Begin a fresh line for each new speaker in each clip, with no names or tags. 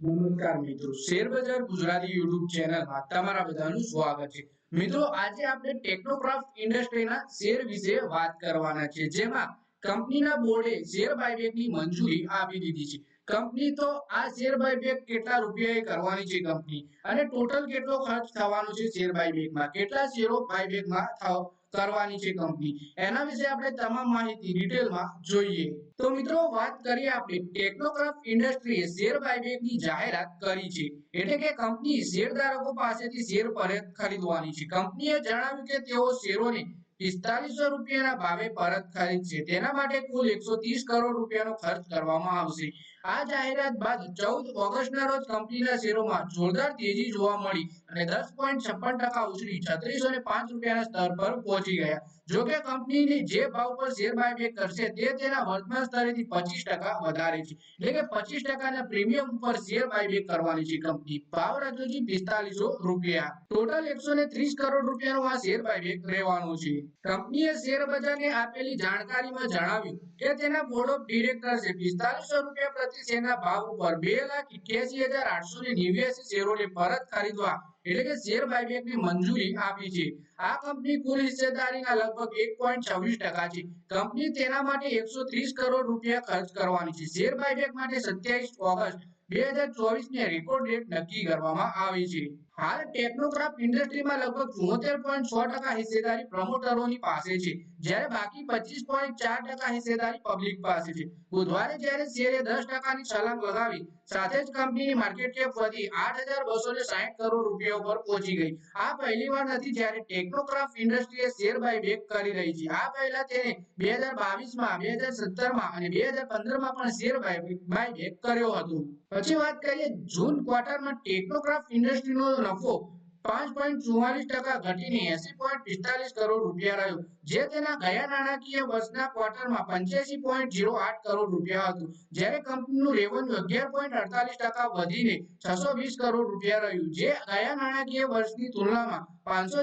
નમસ્કાર મિત્રો. શેર બજાર ગુજરાતી યુટ્યુબ ચેનલમાં તમારા બધાનું સ્વાગત છે. મિત્રો, આજે આપણે ટેકનોક્રાફ્ટ ઇન્ડસ્ટ્રીના શેર વિશે વાત કરવાના છે. જેમાં કંપનીના બોર્ડે શેર બાયબેકની મંજૂરી આપી દીધી છે. કંપની તો આ શેર બાયબેક કેટલા રૂપિયાએ કરવાની છે કંપની? અને ટોટલ કેટલો ખર્ચ થવાનો છે શેર બાયબેકમાં? કેટલા શેરો બાયબેકમાં કરવાની છે કંપની? એના વિશે આપણે તમામ માહિતી ડિટેલમાં જોઈએ. તો મિત્રો, વાત કરીએ આપણે ટેકનોક્રાફ્ટ ઇન્ડસ્ટ્રીએ શેર બાયબેકની જાહેરાત કરી છે. એટલે કે કંપની શેરધારકો પાસેથી શેર પરત ખરીદવાની છે. કંપનીએ જણાવ્યું કે તેઓ શેરોને પિસ્તાલીસો રૂપિયાના ભાવે પરત ખરીદશે તેના માટે કુલ એકસો કરોડ રૂપિયાનો ખર્ચ કરવામાં આવશે. આ જાહેરાત બાદ ચૌદ ઓગસ્ટના રોજ કંપનીના શેરોમાં જોરદાર તેજી જોવા મળી અને દસ પોઈન્ટ છપ્પન ટકા ઉછળી છત્રીસો ને પાંચ રૂપિયાના સ્તર પર પહોંચી ગયા. જો કે કંપનીની જે ભાવ પર શેર બાયબેક કરશે તે તેના વર્તમાન સ્તરેથી પચીસ ટકા વધારે છે. એટલે કે પચીસ ટકાના પ્રીમિયમ ઉપર શેર બાયબેક કરવાની છે કંપની. ભાવ રાખ્યો છે પિસ્તાલીસો રૂપિયા. ટોટલ એકસો ને ત્રીસ કરોડ રૂપિયાનો આ શેર બાયબેક રહેવાનો છે. કંપનીએ શેર બજારને આપેલી જાણકારીમાં જણાવ્યું કે તેના બોર્ડ ઓફ ડિરેક્ટર્સે પિસ્તાલીસો રૂપિયા પ્રતિ શેરના ભાવ ઉપર બે લાખ એક્યાસી હજાર આઠસો ને નેવ્યાસી શેરોને પરત ખરીદવા એટલે કે શેર બાયબેકની મંજૂરી આપી છે. આ કંપની કુલ હિસ્સેદારીના લગભગ એક પોઈન્ટ છવ્વીસ ટકા છે. કંપની તેના માટે એકસો ત્રીસ કરોડ રૂપિયા ખર્ચ કરવાની છે. શેર બાયબેક માટે સત્યાવીસ ઓગસ્ટ બે હજાર ચોવીસ ને રેકોર્ડ ડેટ નક્કી કરવામાં આવી છે. હાલ ટેકનોક્રાફ્ટ ઇન્ડસ્ટ્રીમાં લગભગ ચુમ્મોતેર પોઈન્ટ છ ટકા હિસ્સેદારી પ્રમોટરોની પાસે છે. જ્યારે બાકી પચીસ પોઈન્ટ ચાર ટકા હિસ્સેદારી પબ્લિક પાસે છે. બુધવારે જ્યારે શેરે દસ ટકાની છલાંગ લગાવી, સાથે જ કંપનીની માર્કેટ કેપ વધી આઠ હજાર બસો ને સાહીઠ કરોડ રૂપિયા ઉપર પહોંચી ગઈ. આ પહેલીવાર નથી જ્યારે ટેકનોક્રાફ્ટ ઇન્ડસ્ટ્રીએ શેર બાયબેક કરી રહી છે. આ પહેલા તેને બે હજાર બાવીસમાં, બે હજાર સત્તરમાં અને બે હજાર પંદરમાં પણ શેર બાયબેક કર્યો હતો. પછી વાત કરીએ જૂન ક્વાર્ટરમાં ટેકનોક્રાફ્ટ ઇન્ડસ્ટ્રીનો નફો પાંચસો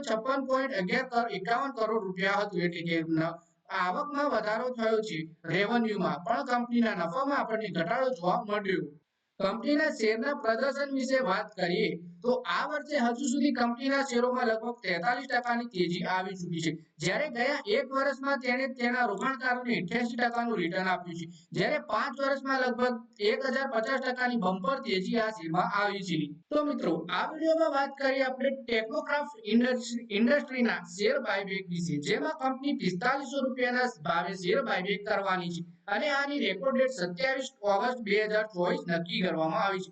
છપ્પન અગિયાર એકાવન કરોડ રૂપિયા આવકમાં વધારો થયો છે રેવન્યુમાં પણ કંપનીના નફામાં આપણને ઘટાડો જોવા મળ્યો. કંપનીના શેરના પ્રદર્શન વિશે વાત કરીએ તો આ વર્ષે હજુ સુધી કંપનીના શેરોમાં લગભગ તેતાલીસ ટકાની તેજી આવી ચૂકી છે. જ્યારે ગયા એક વર્ષમાં તેણે તેના રોકાણકારોને અઠ્યાસી ટકાનું રિટર્ન આપ્યું છે. જ્યારે પાંચ વર્ષમાં લગભગ એક હજાર પચાસ ટકાની બમ્પર તેજી આ શેરમાં આવી છે. તો મિત્રો, આ વિડીયોમાં વાત કરીએ આપણે ટેકોક્રાફ્ટ ઇન્ડસ્ટ્રીના શેર બાયબેક વિશે, જેમાં કંપની પિસ્તાલીસો રૂપિયાના ભાવે શેર બાયબેક કરવાની છે. અને આની રેકોર્ડ ડેટ સત્યાવીસ ઓગસ્ટ બે હજાર ચોવીસ નક્કી કરવામાં આવી છે.